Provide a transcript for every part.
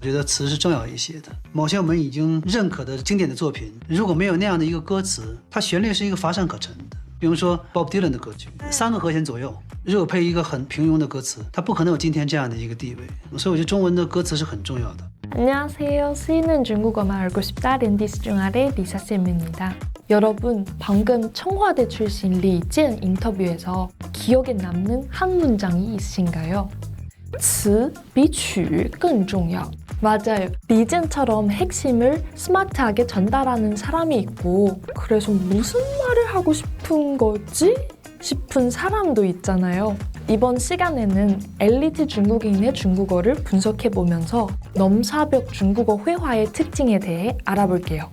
我觉得词是重要一些的。某些我们已经认可的经典的作品，如果没有那样的一个歌词，它旋律是一个乏善可陈的。比如说 Bob Dylan 的歌曲，三个和弦左右，如果配一个很平庸的歌词，它不可能有今天这样的一个地位。所以我觉得中文的歌词是很重要的。 안녕하세요. 쓰이는 중국어만 알고 싶다 랜디스 중아래 리사쌤입니다. 여러분, 방금 청와대 출신 리젠 인터뷰에서 기억에 남는 한 문장이 있으신가요? 词比曲更重要. 맞아요. 리젠처럼 핵심을 스마트하게 전달하는 사람이 있고 그래서 무슨 말을 하고 싶은 거지? 싶은 사람도 있잖아요. 이번 시간에는 엘리트 중국인의 중국어를 분석해 보면서 넘사벽 중국어 회화의 특징에 대해 알아볼게요.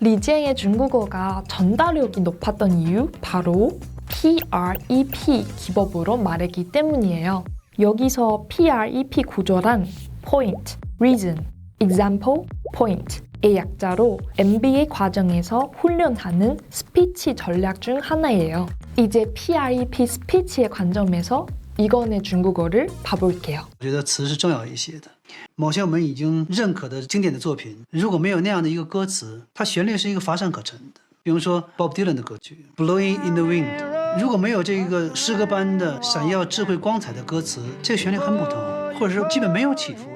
리지앵의 중국어가 전달력이 높았던 이유 바로 PREP 기법으로 말했기 때문이에요. 여기서 PREP 구조란 point, reason, example, point 의 약자로 MBA 과정에서 훈련하는 스피치 전략 중 하나예요. 이제 PREP 스피치의 관점에서 이건의 중국어를 봐볼게요. 我觉得词是重要一些的。某些我们已经认可的经典的作品，如果没有那样的一个歌词，它旋律是一个乏善可陈的。 比如说 Bob Dylan 的歌曲《Blowing in the Wind》，如果没有这个诗歌般的闪耀智慧光彩的歌词，这个旋律很普通，或者是基本没有起伏，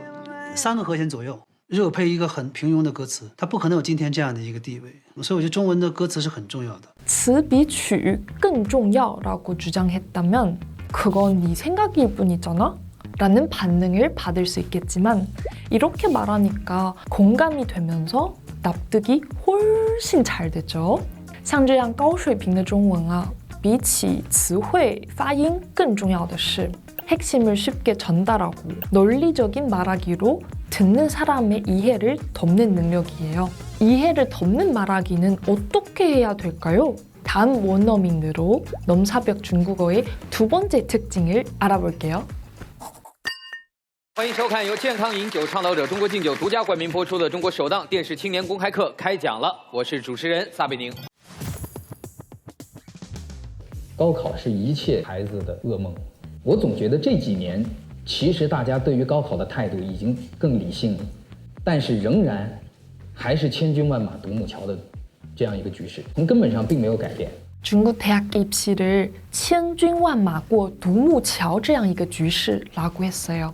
三个和弦左右。如果配一个很平庸的歌词，它不可能有今天这样的一个地位。所以我觉得中文的歌词是很重要的。词比曲更重要라고 주장했다면 그건 네 생각일 뿐이잖아? 라는 반응을 받을 수 있겠지만 이렇게 말하니까 공감이 되면서 납득이 훨씬 잘 되죠. 像这样高水平的中文啊，比起词汇发音更重要的是 핵심을 쉽게 전달하고 논리적인 말하기로 듣는 사람의 이해를 덮는 능력이에요. 이해를 덮는 말하기는 어떻게 해야 될까요? 다음 원어민으로 넘사벽 중국어의 두 번째 특징을 알아볼게요. 欢迎收看由健康饮酒倡导者中国敬酒独家冠名播出的中国首档电视青年公开课开讲了，我是主持人撒贝宁。高考是一切孩子的噩梦。我总觉得这几年，其实大家对于高考的态度已经更理性了，但是仍然还是千军万马独木桥的这样一个局势，从根本上并没有改变。 중국 대학 입시를 千军万马过独木桥这样一个局势라고 했어요.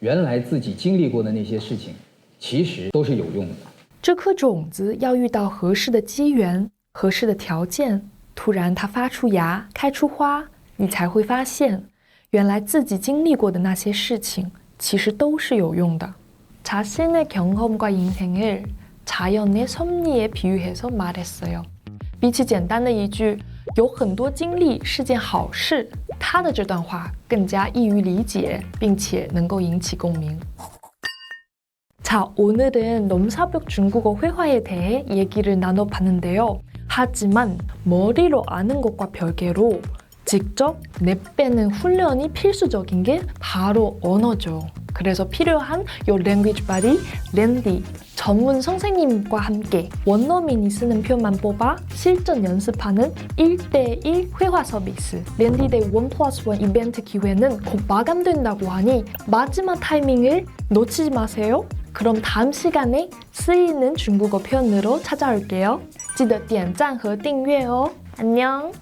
原来自己经历过的那些事情，其实都是有用的。这颗种子要遇到合适的机缘、合适的条件，突然它发出芽、开出花，你才会发现，原来自己经历过的那些事情，其实都是有用的。 자신의 경험과 인생을 자연의 섭리에 비유해서 말했어요. 比起简单的一句“有很多经历是件好事”， 他的这段话更加易于理解，并且能够引起共鸣。 자, 오늘은 넘사벽 중국어 회화에 대해 얘기를 나눠봤는데요. 하지만 머리로 아는 것과 별개로 직접 내빼는 훈련이 필수적인 게 바로 언어죠. 그래서 필요한 요 랭귀지 바디 랜디 전문 선생님과 함께 원어민이 쓰는 표만 뽑아 실전 연습하는 1대1 회화 서비스 랜디데이 원 플러스 원 이벤트 기회는 곧 마감된다고 하니 마지막 타이밍을 놓치지 마세요. 그럼 다음 시간에 쓰이는 중국어 표현으로 찾아올게요. 记得点赞和订阅哦。안녕.